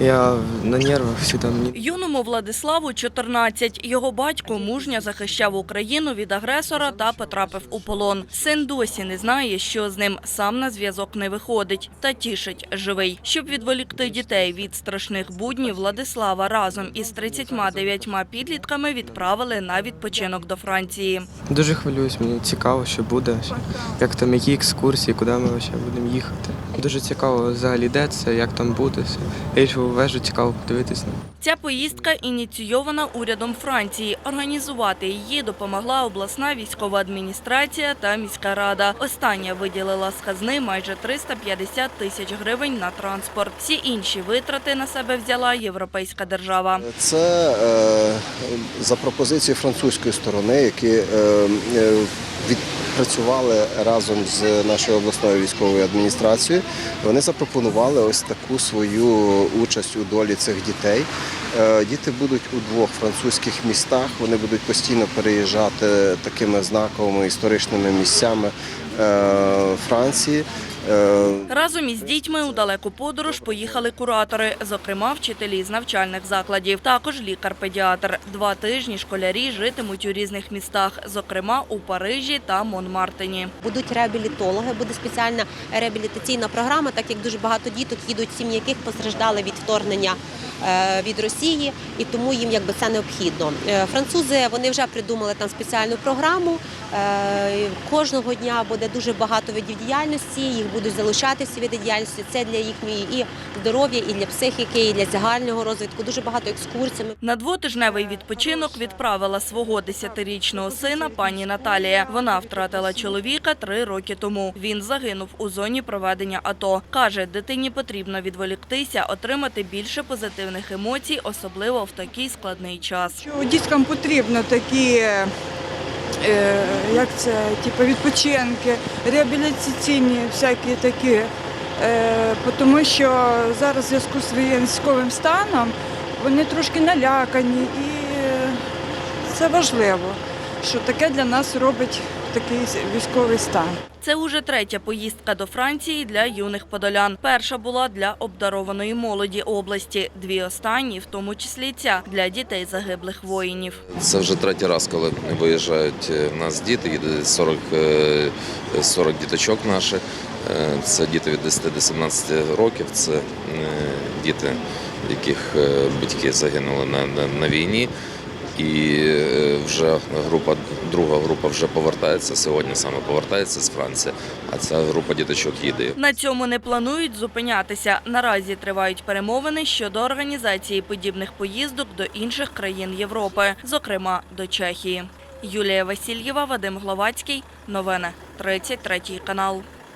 Я на нервах всегда. Юному Владиславу 14. Його батько мужньо захищав Україну від агресора та потрапив у полон. Син досі не знає, що з ним сам на зв'язок не виходить та тішить живий. Щоб відволікти дітей від страшних буднів, Владислава разом із 39 підлітками відправили на відпочинок до Франції. дуже хвилююсь, мені цікаво, що буде, як там які екскурсії, куди ми ще будемо їхати. Дуже цікаво взагалі де це, як там буде. все. Ейфелеву вежу цікаво подивитися. Ця поїздка ініційована урядом Франції. Організувати її допомогла обласна військова адміністрація та міська рада. Остання виділила з казни майже 350 тисяч гривень на транспорт. Всі інші витрати на себе взяла європейська держава. Це е, за пропозицією французької сторони, які е, е, відпрацювали разом з нашою обласною військовою адміністрацією. Вони запропонували ось таку свою участь у долі цих дітей. Е, Діти будуть у двох французьких містах. Вони будуть постійно переїжджати такими знаковими історичними місцями е, Франції. Е, Разом із дітьми у далеку подорож поїхали куратори, зокрема вчителі з навчальних закладів. Також лікар-педіатр. Два тижні школярі житимуть у різних містах, зокрема у Парижі та Монмартині. Будуть реабілітологи, буде спеціальна реабілітаційна програма, так як дуже багато діток їдуть, сім'ї яких постраждали від вторгнення від Росії, і тому їм якби це необхідно. Е, Французи вони вже придумали там спеціальну програму. Е, Кожного дня буде дуже багато видів діяльності. Їх будуть залучати всі види діяльності. Це для їхньої і здоров'я, і для психіки, і для загального розвитку. Дуже багато екскурсій. На двотижневий відпочинок відправила свого десятирічного сина пані Наталія. Вона втратила чоловіка три роки тому. Він загинув у зоні проведення АТО. Каже, дитині потрібно відволіктися, отримати більше позитивних емоцій, особливо в такий складний час. Діткам потрібно такі, е, як це, типу відпочинки, реабілітаційні всякі такі, е, тому що зараз в зв'язку з військовим станом вони трошки налякані і е, це важливо, що таке для нас робить такий військовий стан. Це уже третя поїздка до Франції для юних подолян. Перша була для обдарованої молоді області. Дві останні, в тому числі ця для дітей загиблих воїнів. Це вже третій раз, коли виїжджають е, в нас діти, їде 40, е, 40 діточок наших. Е, Це діти від 10 до 17 років, це е, діти, яких батьки загинули на, на, на війні. І е, вже група, друга група вже повертається сьогодні, саме повертається з Франції, а ця група діточок їде. На цьому не планують зупинятися. Наразі тривають перемовини щодо організації подібних поїздок до інших країн Європи, зокрема до Чехії. Юлія Васильєва, Вадим Гловацький. Новини 33 канал.